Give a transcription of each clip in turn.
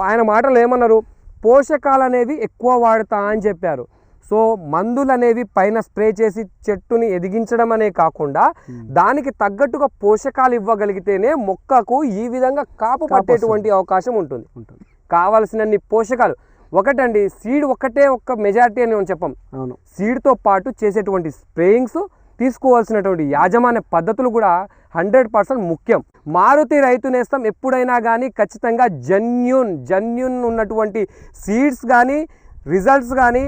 ఆయన మాటలు ఏమన్నారు? పోషకాలు అనేవి ఎక్కువ వాడతా అని చెప్పారు. సో మందులు అనేవి పైన స్ప్రే చేసి చెట్టుని ఎదిగించడం అనే కాకుండా దానికి తగ్గట్టుగా పోషకాలు ఇవ్వగలిగితేనే మొక్కకు ఈ విధంగా కాపు పట్టేటువంటి అవకాశం ఉంటుంది. కావలసినన్ని పోషకాలు. ఒకటండి సీడ్ ఒకటే ఒక్క మెజారిటీ అని మనం చెప్పం. అవును. సీడ్తో పాటు చేసేటువంటి స్ప్రేయింగ్స్ తీసుకోవాల్సినటువంటి యాజమాన్య పద్ధతులు కూడా హండ్రెడ్ పర్సెంట్ ముఖ్యం. మారుతి రైతు నేస్తం ఎప్పుడైనా కానీ ఖచ్చితంగా జెన్యున్ జెన్యున్ ఉన్నటువంటి సీడ్స్ కానీ రిజల్ట్స్ కానీ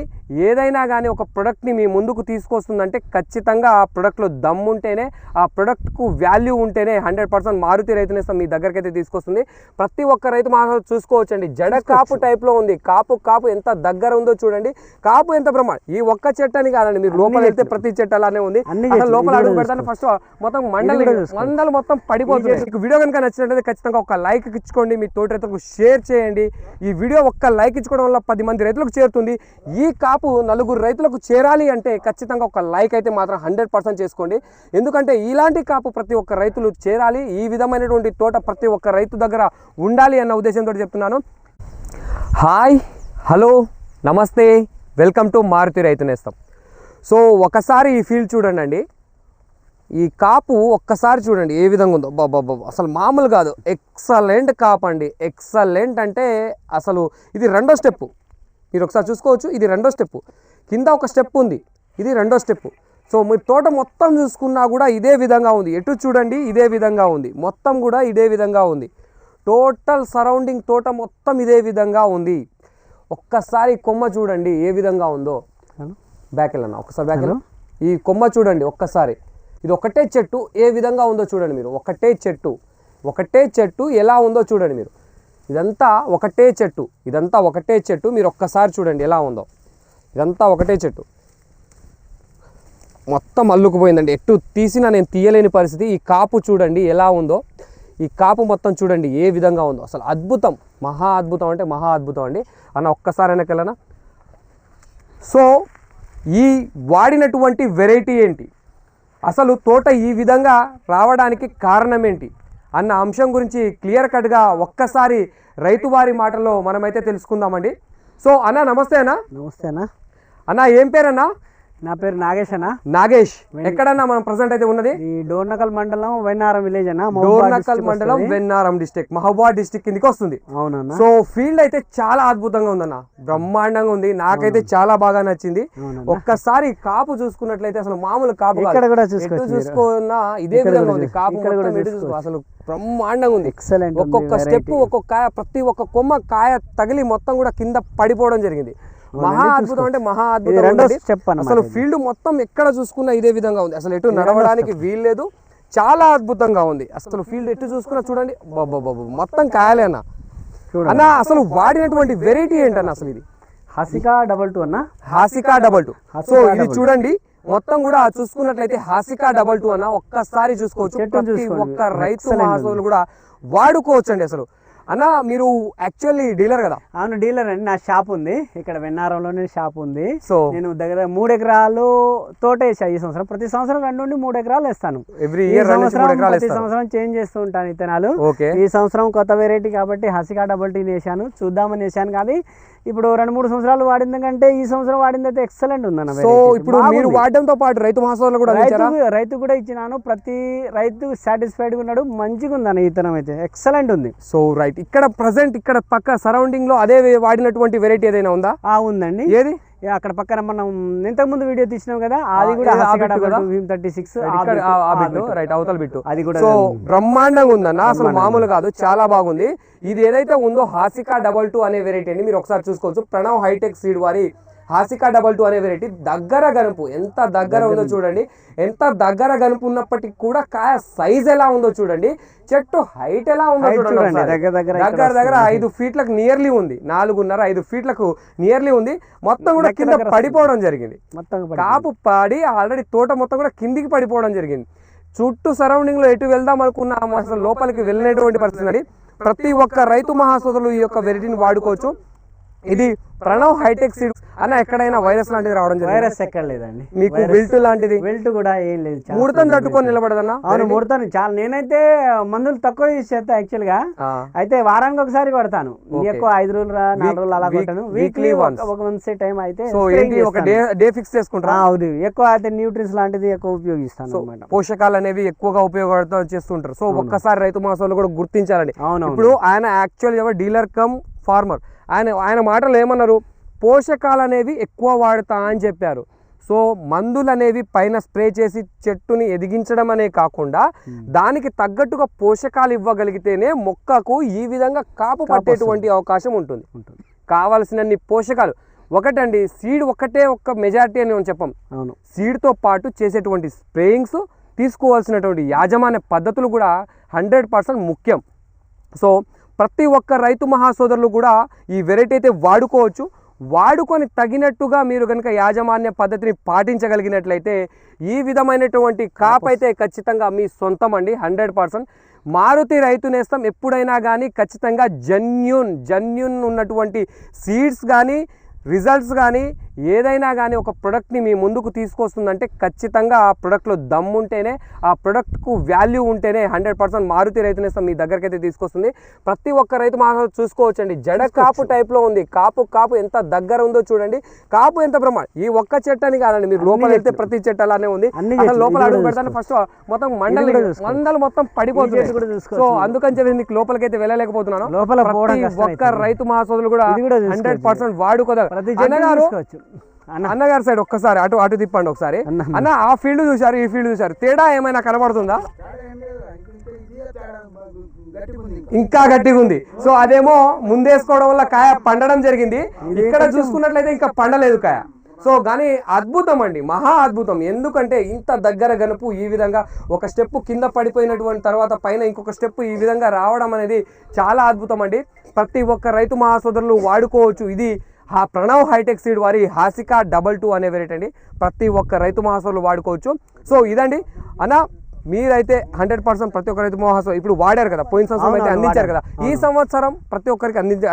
ఏదైనా కానీ ఒక ప్రొడక్ట్ని మీ ముందుకు తీసుకొస్తుందంటే ఖచ్చితంగా ఆ ప్రొడక్ట్లో దమ్ము ఉంటేనే ఆ ప్రొడక్ట్కు వాల్యూ ఉంటేనే హండ్రెడ్ పర్సెంట్ మారుతి రైతు నేస్తం మీ దగ్గరికి అయితే తీసుకొస్తుంది. ప్రతి ఒక్క రైతు మా చూసుకోవచ్చండి. జడ కాపు టైప్లో ఉంది. కాపు కాపు ఎంత దగ్గర ఉందో చూడంండి. కాపు ఎంత బ్రహ్మ ఈ ఒక్క చెట్టు అని కాదండి. మీరు లోపల వెళ్తే ప్రతి చెట్టు అలానే ఉంది. అసలు లోపల అడుగు పెడతాను. ఫస్ట్ మొత్తం మండలి. మండలు మొత్తం పడిపోతుంది మీకు వీడియో కనుక నచ్చినట్లయితే ఖచ్చితంగా ఒక లైక్ ఇచ్చుకోండి. మీ తోటి రైతులకు షేర్ చేయండి. ఈ వీడియో ఒక్క లైక్ ఇచ్చుకోవడం వల్ల పది మంది రైతులకు చేరుతుంది. ఈ కాపు నలుగురు రైతులకు చేరాలి అంటే ఖచ్చితంగా ఒక లైక్ అయితే మాత్రం హండ్రెడ్ పర్సెంట్ చేసుకోండి. ఎందుకంటే ఇలాంటి కాపు ప్రతి ఒక్క రైతులు చేరాలి ఈ విధమైనటువంటి తోట ప్రతి ఒక్క రైతు దగ్గర ఉండాలి అన్న ఉద్దేశంతో చెప్తున్నాను. హాయ్ హలో నమస్తే welcome to Maruthi Raithu Nestham. So ఒకసారి ఈ ఫీల్డ్ చూడండి అండి ఈ కాపు ఒక్కసారి చూడండి ఏ విధంగా ఉందో. బాబా అసలు మామూలు కాదు. ఎక్సలెంట్ కాపు అండి. ఎక్సలెంట్ అంటే అసలు ఇది రెండో స్టెప్పు మీరు ఒకసారి చూసుకోవచ్చు. ఇది రెండో స్టెప్ కింద ఒక స్టెప్ ఉంది. ఇది రెండో స్టెప్ సో మీరు తోట మొత్తం చూసుకున్నా కూడా ఇదే విధంగా ఉంది. ఎటు చూడండి ఇదే విధంగా ఉంది. మొత్తం కూడా ఇదే విధంగా ఉంది. టోటల్ సరౌండింగ్ తోట మొత్తం ఇదే విధంగా ఉంది. ఒక్కసారి కొమ్మ చూడండి ఏ విధంగా ఉందో. బ్యాక్ వెళ్ళన్నా ఒక్కసారి బ్యాక్ వెళ్ళను? ఈ కొమ్మ చూడండి ఒక్కసారి. ఇది ఒకటే చెట్టు ఏ విధంగా ఉందో చూడండి మీరు. ఒకటే చెట్టు. ఒకటే చెట్టు ఎలా ఉందో చూడండి మీరు. ఇదంతా ఒకటే చెట్టు. ఇదంతా ఒకటే చెట్టు. మీరు ఒక్కసారి చూడండి ఎలా ఉందో. ఇదంతా ఒకటే చెట్టు. మొత్తం అల్లుకుపోయిందండి. ఎట్టు తీసినా నేను తీయలేని పరిస్థితి. ఈ కాపు చూడండి ఎలా ఉందో. ఈ కాపు మొత్తం చూడండి ఏ విధంగా ఉందో. అసలు అద్భుతం. మహా అద్భుతం అంటే మహా అద్భుతం అండి. అన్న ఒక్కసారి వెనకెళ్ళనా సో ఈ వాడినటువంటి వెరైటీ ఏంటి? అసలు తోట ఈ విధంగా రావడానికి కారణం ఏంటి? అన్న అంశం గురించి క్లియర్ కట్గా ఒక్కసారి రైతు వారి మాటల్లో మనమైతే తెలుసుకుందామండి. సో అన్న నమస్తే అన్న. నమస్తే అన్న. అన్న ఏం పేరన్నా? నా పేరు నాగేష్ అన్న. నాగేష్ ఎక్కడన్నా మనం ప్రజెంట్ అయితే ఉన్నది? ఈ డోర్నకల్ మండలం వైనారం విలేజ్ అన్న డోర్నకల్ మండలం. వెన్నారం డిస్టిక్ మహబూబాద్ డిస్టిక్ కిందకి వస్తుంది. అవునన్న. సో ఫీల్డ్ అయితే చాలా అద్భుతంగా ఉందన్న. బ్రహ్మాండంగా ఉంది. నాకైతే చాలా బాగా నచ్చింది. ఒక్కసారి కాపు చూసుకున్నట్లయితే అసలు మామూలు కాపు. ఇక్కడ కూడా. చూసుకున్నా ఇదే విధంగా ఉంది. కాపు కూడా చూసుకో అసలు బ్రహ్మాండంగా ఉంది. ఎక్సలెంట్ ఒక్కొక్క స్టెప్ ఒక్కొక్క కాయ ప్రతి ఒక్క కొమ్మ కాయ తగిలి మొత్తం కూడా కింద పడిపోవడం జరిగింది. మహా అద్భుతం అంటే మహా అద్భుతం అసలు. ఫీల్డ్ మొత్తం ఎక్కడ చూసుకున్నా ఇదే విధంగా ఉంది. అసలు ఎటు నడవడానికి వీల్లేదు చాలా అద్భుతంగా ఉంది. అసలు ఫీల్డ్ ఎటు చూసుకున్నా చూడండి. బాబా మొత్తం కాయలే అన్న అసలు వాడినటువంటి వెరైటీ ఏంటన్న అసలు ఇది? హసికా డబల్ టూ అన్న? హాసికా డబల్ టూ సో ఇది చూడండి. మొత్తం కూడా చూసుకున్నట్లయితే హాసికా డబల్ టూ అన్న ఒక్కసారి చూసుకోవచ్చు. ప్రతి. ఒక్క రైతు కూడా వాడుకోవచ్చు అండి అసలు. అన్న మీరు యాక్చువల్లీ డీలర్ కదా? అవును డీలర్ అండి. నా షాప్ ఉంది. ఇక్కడ వెన్నారంలోనే షాప్ ఉంది. సో నేను దగ్గర మూడు ఎకరాలు తోట వేసా ఈ సంవత్సరం. ప్రతి సంవత్సరం రెండు నుండి మూడు ఎకరాలు వేస్తాను. ఎవ్రీ ఇయర్ సంవత్సరం ప్రతి సంవత్సరం చేంజ్ చేస్తూ ఉంటాను విత్తనాలు ఓకే. ఈ సంవత్సరం కొత్త వెరైటీ కాబట్టి హసికా డబల్ టీ వేసాను చూద్దామని వేసాను కానీ ఇప్పుడు రెండు మూడు సంవత్సరాలు వాడింది కంటే ఈ సంవత్సరం వాడింది అయితే ఎక్సలెంట్ ఉందన్న సో. ఇప్పుడు మీరు. వాడడంతో పాటు రైతు మహాసోదరులు కూడా రైతు రైతు కూడా ఇచ్చినాను. ప్రతి రైతు సాటిస్ఫైడ్ ఉన్నాడు. మంచిగా ఉందన్న విత్తనం అయితే. ఎక్సలెంట్ ఉంది. సో రైట్ ఇక్కడ ప్రజెంట్ ఇక్కడ పక్క సరౌండింగ్లో అదే వాడినటువంటి వెరైటీ ఏదైనా ఉందా? ఆ ఉందండి. ఏది? అక్కడ పక్కన మనం ఇంతకు ముందు వీడియో తీసినాం కదా అది కూడా? థర్టీ సిక్స్ రైట్ అవతల బిట్టు. అది కూడా సో బ్రహ్మాండంగా ఉందన్న అసలు మామూలు కాదు చాలా బాగుంది. ఇది ఏదైతే ఉందో హాసికా డబల్ టూ అనే వెరైటీ అండి మీరు ఒకసారి చూసుకోవచ్చు. ప్రణవ్ హైటెక్ సీడ్ వారి హాసికా డబల్ టూ అనే వెరైటీ దగ్గర గనుపు. ఎంత దగ్గర ఉందో చూడండి. ఎంత దగ్గర గనుపు ఉన్నప్పటికీ కూడా కాయ సైజ్ ఎలా ఉందో చూడండి. చెట్టు హైట్ ఎలా ఉందో చూడండి. దగ్గర దగ్గర ఐదు ఫీట్లకు నియర్లీ ఉంది. నాలుగున్నర ఐదు ఫీట్లకు నియర్లీ ఉంది. మొత్తం కూడా కింద పడిపోవడం జరిగింది. మొత్తం కాపు పాడి ఆల్రెడీ తోట మొత్తం కూడా కిందికి పడిపోవడం జరిగింది. చుట్టూ సరౌండింగ్లో ఎటు వెళ్దాం అనుకున్నా అసలు లోపలికి వెళ్ళినటువంటి పరిస్థితి ప్రతి ఒక్క రైతు మహాసోదరులు ఈ యొక్క వెరైటీని వాడుకోవచ్చు. ఇది ప్రణవ్ హైటెక్ సీడ్ అన్న ఎక్కడైనా వైరస్ లాంటిది రావడం వైరస్ ఎక్కడ లేదండి. మీకు విల్ట్ లాంటిది? వెల్ట్ కూడా ఏం లేదు ముడతను తట్టుకొని నిలబడదన్నా? అవును ముడతాను చాలా. నేనైతే మందులు తక్కువ యూజ్ చేస్తా యాక్చువల్గా. అయితే వారానికి ఒకసారి కొడతాను. ఎక్కువ ఐదు రోజులు రా- నాలుగు రోజులు అలా కొట్టాను. వీక్లీ. ఒక టైం అయితే సో spraying ఏంటి ఒక డే ఫిక్స్ చేసుకుంటారా? ఆ, అవును. ఎక్కువ అయితే న్యూట్రిన్స్ లాంటిది ఎక్కువ ఉపయోగిస్తాను అనమాట పోషకాలు అనేవి ఎక్కువగా ఉపయోగపడుతూ చేస్తుంటారు. సో ఒక్కసారి రైతు మహాసోళ్ళు కూడా గుర్తించాలండి. అవునవును. ఇప్పుడు ఆయన యాక్చువల్ డీలర్ కమ్ ఫార్మర్. ఆయన ఆయన మాటలు ఏమన్నారు? పోషకాలు అనేవి ఎక్కువ వాడతా అని చెప్పారు. సో మందులు అనేవి పైన స్ప్రే చేసి చెట్టుని ఎదిగించడం అనే కాకుండా దానికి తగ్గట్టుగా పోషకాలు ఇవ్వగలిగితేనే మొక్కకు ఈ విధంగా కాపు పట్టేటువంటి అవకాశం ఉంటుంది. కావలసినన్ని పోషకాలు. ఒకటండి సీడ్ ఒక్కటే ఒక్క మెజారిటీ అని మనం చెప్పం. అవును. సీడ్తో పాటు చేసేటువంటి స్ప్రేయింగ్స్ తీసుకోవాల్సినటువంటి యాజమాన్య పద్ధతులు కూడా హండ్రెడ్ పర్సెంట్ ముఖ్యం. సో ప్రతి ఒక్క రైతు మహాసోదరులు కూడా ఈ వెరైటీ అయితే వాడుకోవచ్చు. వాడుకొని తగినట్టుగా మీరు కనుక యాజమాన్య పద్ధతిని పాటించగలిగినట్లయితే ఈ విధమైనటువంటి కాప్ అయితే ఖచ్చితంగా మీ సొంతం అండి హండ్రెడ్ పర్సెంట్. మారుతి రైతు నేస్తం ఎప్పుడైనా కానీ ఖచ్చితంగా జెన్యున్ జెన్యున్ ఉన్నటువంటి సీడ్స్ కానీ రిజల్ట్స్ కానీ ఏదైనా కానీ ఒక ప్రొడక్ట్ని మీ ముందుకు తీసుకొస్తుందంటే ఖచ్చితంగా ఆ ప్రొడక్ట్లో దమ్ ఉంటేనే ఆ ప్రొడక్ట్కు వాల్యూ ఉంటేనే హండ్రెడ్ పర్సెంట్ మారుతి రైతునేస్తాం మీ దగ్గరికి అయితే తీసుకొస్తుంది. ప్రతి ఒక్క రైతు మా చూసుకోవచ్చండి. జడ కాపు టైప్లో ఉంది. కాపు కాపు ఎంత దగ్గర ఉందో చూడండి. కాపు ఎంత బ్రహ్మ ఈ ఒక్క చెట్టు అని కాదండి మీరు లోపల వెళ్తే ప్రతి చెట్టు అలానే ఉంది. అసలు లోపల అడుగు పెడతాను. ఫస్ట్ మొత్తం మండలి. మండలు మొత్తం పడిపోతుంది. సో అందుకని చెప్పి మీకు లోపలికైతే వెళ్ళలేకపోతున్నాను. లోపల ఒక్క. రైతు మహాసోదులు కూడా హండ్రెడ్. పర్సెంట్ వాడుకోదా చెట్టు అన్నగారు సైడ్ ఒక్కసారి అటు అటు తిప్పండి ఒకసారి. అన్న. ఆ ఫీల్డ్ చూశారు ఈ ఫీల్డ్ చూశారు. తేడా ఏమైనా కనబడుతుందా? ఇంకా గట్టిగా ఉంది సో అదేమో ముందేసుకోవడం వల్ల కాయ పండడం జరిగింది. ఇక్కడ చూసుకున్నట్లయితే ఇంకా పండలేదు కాయ. సో కానీ అద్భుతం అండి మహా అద్భుతం. ఎందుకంటే ఇంత దగ్గర గనుపు ఈ విధంగా ఒక స్టెప్ కింద పడిపోయినటువంటి తర్వాత పైన ఇంకొక స్టెప్ ఈ విధంగా రావడం అనేది చాలా అద్భుతం అండి. ప్రతి ఒక్క రైతు మహాసోదరులు వాడుకోవచ్చు. ఇది ఆ ప్రణవ్ హైటెక్ సీడ్ వారి హాసికా డబల్ టూ అనే వెరైటీ అండి. ప్రతి ఒక్క రైతు మహాసోదరులు వాడుకోవచ్చు. సో ఇదండి. అన్న మీరైతే హండ్రెడ్ పర్సెంట్ ప్రతి ఒక్క రైతు మహాసోదరు ఇప్పుడు వాడారు కదా పోయిన సంవత్సరం అయితే అందించారు కదా. ఈ సంవత్సరం ప్రతి ఒక్కరికి అందించ.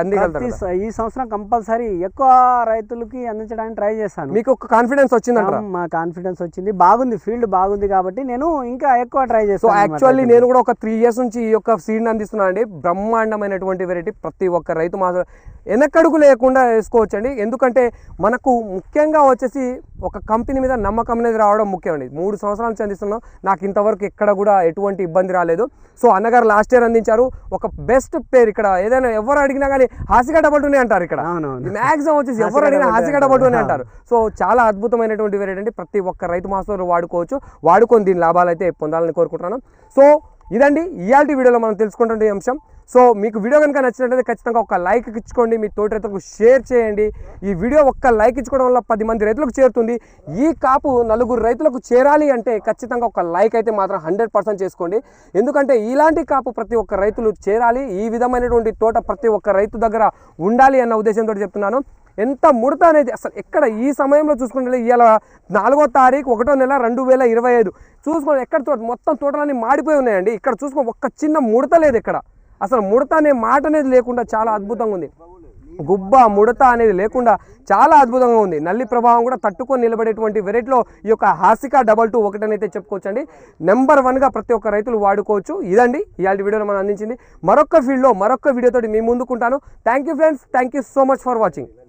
స- ఈ సంవత్సరం కంపల్సరీ ఎక్కువ రైతులకి అందించడానికి ట్రై చేస్తాను. మీకు ఒక కాన్ఫిడెన్స్ వచ్చిందంటారా? మా కాన్ఫిడెన్స్ వచ్చింది. బాగుంది ఫీల్డ్ బాగుంది కాబట్టి నేను ఇంకా ఎక్కువ ట్రై చేస్తాను యాక్చువల్లీ నేను కూడా ఒక త్రీ ఇయర్స్ నుంచి ఈ యొక్క సీడ్ని అందిస్తున్నాను అండి. బ్రహ్మాండమైనటువంటి వెరైటీ ప్రతి ఒక్క రైతు మా వెనకడుగు లేకుండా వేసుకోవచ్చండి. ఎందుకంటే మనకు ముఖ్యంగా వచ్చేసి ఒక కంపెనీ మీద నమ్మకం అనేది రావడం ముఖ్యం అండి. మూడు సంవత్సరాల నుంచి అందిస్తున్నాం. నాకు ఇంతవరకు ఎక్కడ కూడా ఎటువంటి ఇబ్బంది రాలేదు. సో అన్నగారు లాస్ట్ ఇయర్ అందించారు. ఒక బెస్ట్ పేరు ఇక్కడ. ఏదైనా ఎవరు అడిగినా కానీ హాసిగా డబల్ టూనే అంటారు ఇక్కడ. మ్యాక్సిమం వచ్చేసి ఎవరు అడిగినా హాసిగా డబల్ టూనే అంటారు. సో చాలా అద్భుతమైనటువంటి వెరైటీ ప్రతి ఒక్క రైతు మాస్టర్ వాడుకోవచ్చు. వాడుకొని దీని లాభాలు అయితే పొందాలని కోరుకుంటున్నాను. సో ఇదండి ఇయాల్టి వీడియోలో మనం తెలుసుకుంటున్న అంశం. సో మీకు వీడియో కనుక నచ్చినట్లయితే ఖచ్చితంగా ఒక లైక్ ఇచ్చుకోండి మీ తోటి రైతులకు షేర్ చేయండి. ఈ వీడియో ఒక్క లైక్ ఇచ్చుకోవడం వల్ల పది మంది రైతులకు చేరుతుంది. ఈ కాపు నలుగురు రైతులకు చేరాలి అంటే ఖచ్చితంగా ఒక లైక్ అయితే మాత్రం హండ్రెడ్ పర్సెంట్ చేసుకోండి. ఎందుకంటే ఇలాంటి కాపు ప్రతి ఒక్క రైతులు చేరాలి ఈ విధమైనటువంటి తోట ప్రతి ఒక్క రైతు దగ్గర ఉండాలి అన్న ఉద్దేశంతో చెప్తున్నాను. ఎంత ముడత అనేది అసలు ఎక్కడ ఈ సమయంలో చూసుకుంటే ఇవాళ నాలుగో తారీఖు ఒకటో నెల రెండు వేల ఇరవై ఐదు. చూసుకోండి ఎక్కడ తోట మొత్తం తోటలన్నీ మాడిపోయి ఉన్నాయండి. ఇక్కడ చూసుకో ఒక్క చిన్న ముడత లేదు ఇక్కడ. అసలు ముడత అనే మాట అనేది లేకుండా చాలా అద్భుతంగా ఉంది. గుబ్బ ముడత అనేది లేకుండా చాలా అద్భుతంగా ఉంది. నల్లి ప్రభావం కూడా తట్టుకొని నిలబడేటువంటి వెరైటీలో ఈ యొక్క హాసిక డబల్ టూ ఒకటనైతే చెప్పుకోవచ్చండి. నెంబర్ వన్గా ప్రతి ఒక్క రైతులు వాడుకోవచ్చు. ఇదండి ఇలాంటి వీడియోలో మనం అందించింది. మరొక ఫీల్డ్లో మరొక వీడియోతో మీ ముందుకుంటాను. Thank you friends thank you so much for watching